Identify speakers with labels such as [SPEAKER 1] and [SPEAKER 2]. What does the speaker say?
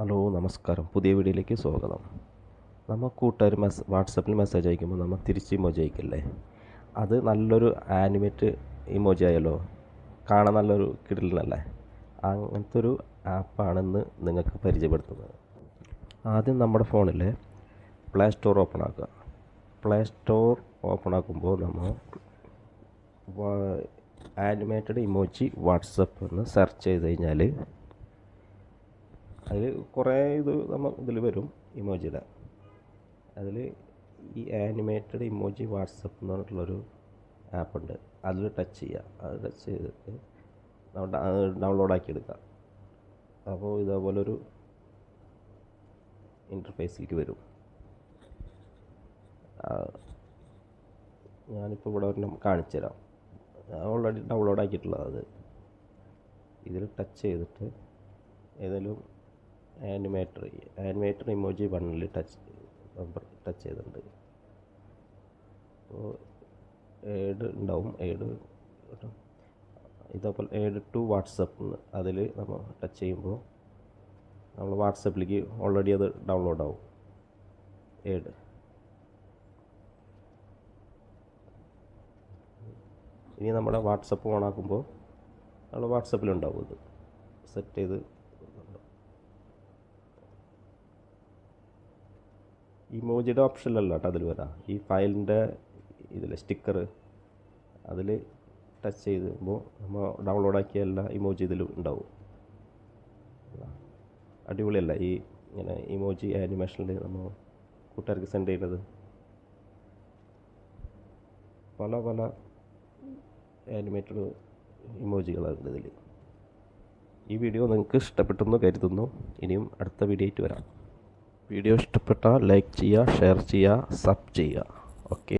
[SPEAKER 1] Hello നമസ്കാരം. പുതിയ വീഡിയോയിലേക്ക് സ്വാഗതം. നമ്മൾ കൂട്ടുകാർ മെസ് വാട്സപ്പിൽ മെസ്സേജ് അയക്കുമ്പോൾ നമ്മൾ തിരിച്ച് ഇമോജി അയക്കില്ലേ? അത് നല്ലൊരു ആനിമേറ്റ് ഇമോജി ആയല്ലോ. കാണാൻ നല്ലൊരു കിടലല്ലേ അങ്ങനത്തെ ഒരു ആപ്പാണെന്ന് നിങ്ങൾക്ക് പരിചയപ്പെടുത്തുന്നത്. ആദ്യം നമ്മുടെ ഫോണിൽ പ്ലേ സ്റ്റോർ ഓപ്പൺ ആക്കുക. പ്ലേ സ്റ്റോർ ഓപ്പൺ ആക്കുമ്പോൾ നമ്മൾ ആനിമേറ്റഡ് ഇമോജി വാട്സപ്പ് എന്ന് സെർച്ച് ചെയ്ത് കഴിഞ്ഞാൽ അതിൽ കുറേ ഇത് നമ്മൾ ഇതിൽ വരും ഇമോജിയുടെ അതിൽ ഈ ആനിമേറ്റഡ് ഇമോജി വാട്സപ്പ് എന്ന് പറഞ്ഞിട്ടുള്ളൊരു ആപ്പുണ്ട്. അതിൽ ടച്ച് ചെയ്യുക. അത് ടച്ച് ചെയ്തിട്ട് ഡൗൺലോഡ് ആക്കി എടുക്കുക. അപ്പോൾ ഇതേപോലൊരു ഇന്റർഫേസിലേക്ക് വരും. ഞാനിപ്പോൾ ഇവിടെ ഒരെണ്ണം കാണിച്ചു തരാം. ഓൾറെഡി ഡൗൺലോഡ് ആക്കിയിട്ടുള്ളത് അത്. ഇതിൽ ടച്ച് ചെയ്തിട്ട് ഏതെങ്കിലും ആനിമേറ്റർ ആനിമേറ്റർ ഇമോജി വണ്ണിൽ ടച്ച് ടച്ച് ചെയ്തിട്ടുണ്ട്. അപ്പോൾ ഏഡ് ഉണ്ടാവും ഏഡ് ഇതേപോലെ ഏഡ് ടു വാട്സപ്പ് അതിൽ നമ്മൾ ടച്ച് ചെയ്യുമ്പോൾ നമ്മൾ വാട്സപ്പിലേക്ക് ഓൾറെഡി അത് ഡൗൺലോഡ് ആവും. ഏഡ് ഇനി നമ്മുടെ വാട്സപ്പ് ഓൺ ആക്കുമ്പോൾ നമ്മൾ വാട്സപ്പിലുണ്ടാവും ഇത്. സെറ്റ് ചെയ്ത് ഇമോജിയുടെ ഓപ്ഷനിലല്ല കേട്ടോ അതിൽ വരാം ഈ ഫയലിന്റെ ഇതിൽ സ്റ്റിക്കർ അതിൽ ടച്ച് ചെയ്യുമ്പോൾ നമ്മൾ ഡൗൺലോഡ് ആക്കിയ എല്ലാ ഇമോജി ഇതിലും ഉണ്ടാവും. അടിപൊളിയല്ല ഈ ഇങ്ങനെ ഇമോജി ആനിമേഷനിൽ നമ്മൾ കൂട്ടുകാർക്ക് സെൻഡ് ചെയ്യുന്നത് പല പല ആനിമേറ്റഡ് ഇമോജികളാണ് ഇതിൽ ഈ വീഡിയോ നിങ്ങൾക്ക് ഇഷ്ടപ്പെട്ടെന്ന് കരുതുന്നു. ഇനിയും അടുത്ത വീഡിയോ ആയിട്ട് വരാം. വീഡിയോ ഇഷ്ടപ്പെട്ടാൽ ലൈക്ക് ചെയ്യുക ഷെയർ ചെയ്യുക സബ് ചെയ്യുക ഓക്കെ